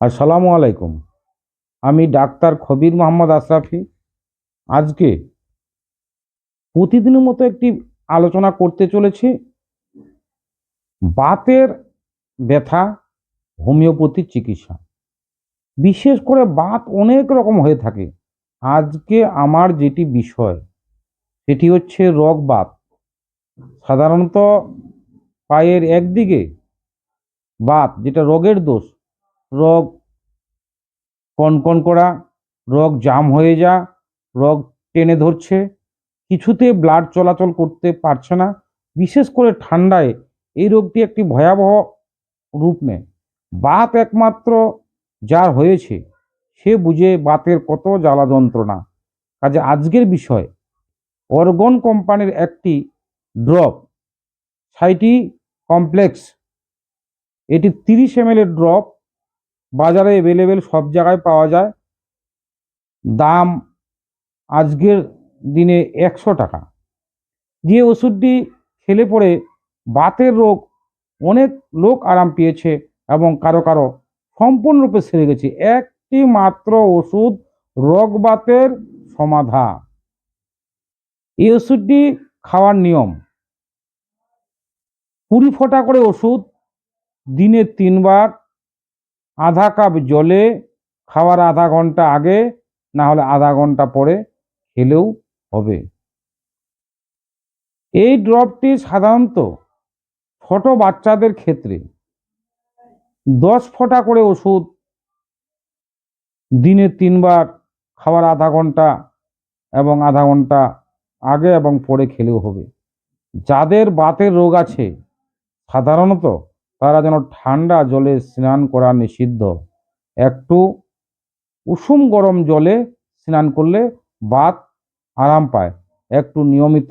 আসসালামু আলাইকুম। আমি ডাক্তার খবির মোহাম্মদ আশরাফি। আজকে প্রতিদিনের মতো একটি আলোচনা করতে চলেছি। বাতের ব্যথা, হোমিওপ্যাথি চিকিৎসা। বিশেষ করে বাত অনেক রকম হয়ে থাকে। আজকে আমার যেটি বিষয়, সেটি হচ্ছে রগবাত সাধারণত পায়ের একদিকে বাত, যেটা রোগের দোষ রগ কনকন করা, রগ জাম হয়ে যা, রগ টেনে ধরছে, কিছুতে ব্লাড চলাচল করতে পারছে না, বিশেষ করে ঠান্ডায় এই রোগটি একটি ভয়াবহ রূপ নেয়। বাত একমাত্র যার হয়েছে, সে বুঝে বাতের কত জ্বালা যন্ত্রণা। কাজে আজকের বিষয়, অর্গন কোম্পানির একটি ড্রপ, সাইটি কমপ্লেক্স, এটি তিরিশ এম ড্রপ বাজারে অ্যাভেলেবেল সব জায়গায় পাওয়া যায়। দাম আজকের দিনে একশো টাকা। যে ওষুধটি খেলে পড়ে বাতের রোগ অনেক লোক আরাম পেয়েছে এবং কারও কারও সম্পূর্ণরূপে সেরে গেছে। একটি মাত্র ওষুধ রোগ বাতের সমাধা এই ওষুধটি খাওয়ার নিয়ম। কুড়ি ফোঁটা করে ওষুধ দিনে তিনবার আধা কাপ জলে খাওয়ার আধা ঘণ্টা আগে, না হলে আধা ঘণ্টা পরে খেলেও হবে। এই ড্রপটি সাধারণত ছোট বাচ্চাদের ক্ষেত্রে দশ ফোঁটা করে ওষুধ দিনে তিনবার খাওয়ার আধা ঘণ্টা এবং আধা ঘণ্টা আগে এবং পরে খেলেও হবে। যাদের বাতের রোগ আছে, সাধারণত তারা যেন ঠান্ডা জলে স্নান করা নিষিদ্ধ। একটু উষুম গরম জলে স্নান করলে বাত আরাম পায়। একটু নিয়মিত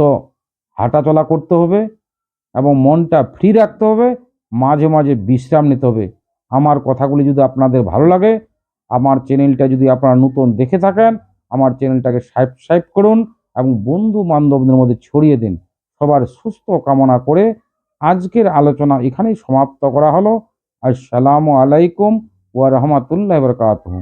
হাঁটাচলা করতে হবে এবং মনটা ফ্রি রাখতে হবে, মাঝে মাঝে বিশ্রাম নিতে হবে। আমার কথাগুলি যদি আপনাদের ভালো লাগে, আমার চ্যানেলটা যদি আপনারা নতুন দেখে থাকেন, আমার চ্যানেলটাকে সাবস্ক্রাইব করুন এবং বন্ধু বান্ধবদের মধ্যে ছড়িয়ে দিন। সবার সুস্থ কামনা করে আজকের আলোচনা এখানেই সমাপ্ত করা হলো। আসসালামু আলাইকুম ওয়া রাহমাতুল্লাহি বারাকাতুহু।